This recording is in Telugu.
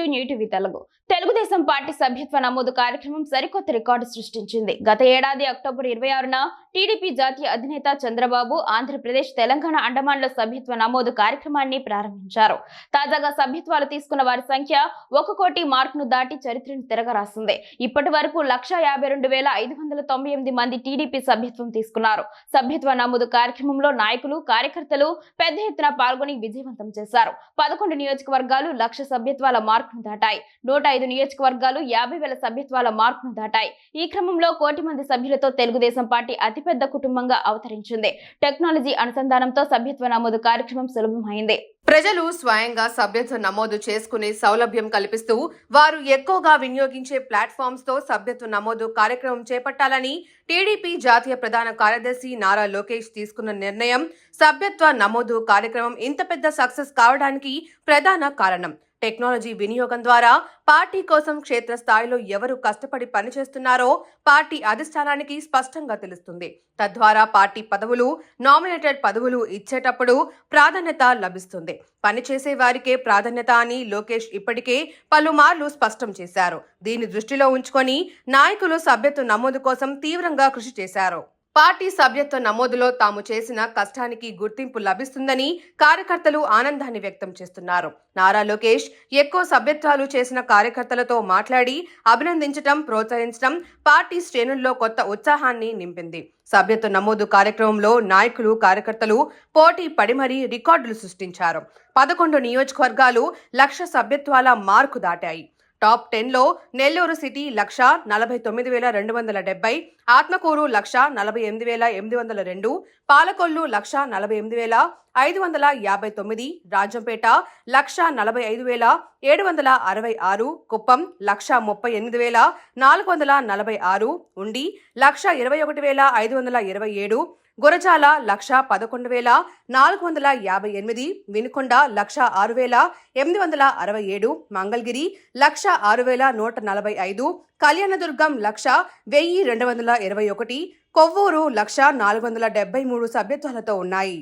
To new Telugu. Telugu Desam party సభ్యత్వ నమోదు కార్యక్రమం సరికొత్త రికార్డు సృష్టించింది. గత ఏడాది అక్టోబర్ ఇరవై ఆరున టీడీపీ జాతీయ అధినేత చంద్రబాబు ఆంధ్రప్రదేశ్ తెలంగాణ అండమాన్ల సభ్యత్వ నమోదు కార్యక్రమాన్ని ప్రారంభించారు. తాజాగా సభ్యత్వాలు తీసుకున్న వారి సంఖ్య ఒక కోటి మార్కును దాటి చరిత్రను తిరగరాసింది. ఇప్పటి వరకు మంది టీడీపీ సభ్యత్వం తీసుకున్నారు. సభ్యత్వ నమోదు కార్యక్రమంలో నాయకులు కార్యకర్తలు పెద్ద ఎత్తున పాల్గొని విజయవంతం చేశారు. పదకొండు నియోజకవర్గాలు లక్ష సభ్యత్వాల మార్కును దాటాయి. నూట ఐదు నియోజకవర్గాలు యాభై వేల సభ్యత్వాల మార్కును దాటాయి. ఈ క్రమంలో కోటి మంది సభ్యులతో తెలుగుదేశం పార్టీ అతిపెద్ద కుటుంబంగా అవతరించింది. టెక్నాలజీ అనుసంధానంతో సభ్యత్వ నమోదు కార్యక్రమం సులభమైంది. ప్రజలు స్వయంగా సభ్యత్వ నమోదు చేసుకునే సౌలభ్యం కల్పిస్తూ వారు ఎక్కువగా వినియోగించే ప్లాట్ఫామ్స్తో సభ్యత్వ నమోదు కార్యక్రమం చేపట్టాలని టీడీపీ జాతీయ ప్రధాన కార్యదర్శి నారా లోకేష్ తీసుకున్న నిర్ణయం సభ్యత్వ నమోదు కార్యక్రమం ఇంత పెద్ద సక్సెస్ కావడానికి ప్రధాన కారణం. టెక్నాలజీ వినియోగం ద్వారా పార్టీ కోసం క్షేత్రస్థాయిలో ఎవరు కష్టపడి పనిచేస్తున్నారో పార్టీ అధిష్టానానికి స్పష్టంగా తెలుస్తుంది. తద్వారా పార్టీ పదవులు నామినేటెడ్ పదవులు ఇచ్చేటప్పుడు ప్రాధాన్యత లభిస్తుంది. పనిచేసే వారికే ప్రాధాన్యత అని లోకేష్ ఇప్పటికే పలుమార్లు స్పష్టం చేశారు. దీన్ని దృష్టిలో ఉంచుకొని నాయకులు సభ్యత్వ నమోదు కోసం తీవ్రంగా కృషి చేశారు. పార్టీ సభ్యత్వ నమోదులో తాము చేసిన కష్టానికి గుర్తింపు లభిస్తుందని కార్యకర్తలు ఆనందాన్ని వ్యక్తం చేస్తున్నారు. నారా లోకేష్ ఎక్కువ సభ్యత్వాలు చేసిన కార్యకర్తలతో మాట్లాడి అభినందించటం ప్రోత్సహించడం పార్టీ శ్రేణుల్లో కొత్త ఉత్సాహాన్ని నింపింది. సభ్యత్వ నమోదు కార్యక్రమంలో నాయకులు కార్యకర్తలు పోటీ పడిమరీ రికార్డులు సృష్టించారు. పదకొండు నియోజకవర్గాలు లక్ష సభ్యత్వాల మార్కు దాటాయి. టాప్ టెన్లో నెల్లూరు సిటీ లక్ష నలభై తొమ్మిది వేల రెండు వందల డెబ్బై ఆత్మకూరు లక్ష నలభై ఎనిమిది వేల ఎనిమిది వందల రెండు పాలకొల్లు లక్ష నలభై ఎనిమిది వేల ఐదు వందల యాభై తొమ్మిది రాజంపేట లక్ష నలభై ఐదు వేల ఏడు వందల అరవై ఆరు కుప్పం లక్ష ముప్పై ఎనిమిది వేల నాలుగు వందల నలభై ఆరు ఉండి లక్ష ఇరవై ఒకటి వేల ఐదు వందల ఇరవై ఏడు గురజాల లక్ష పదకొండు వేల నాలుగు వందల యాభై ఎనిమిది వినుకొండ లక్ష ఆరు వేల ఎనిమిది వందల అరవై ఏడు మంగళగిరి లక్ష ఆరు వేల నూట నలభై ఐదు కళ్యాణదుర్గం లక్ష వెయ్యి రెండు వందల ఇరవై ఒకటి కొవ్వూరు లక్ష నాలుగు వందల డెబ్బై మూడు సభ్యత్వాలతో ఉన్నాయి.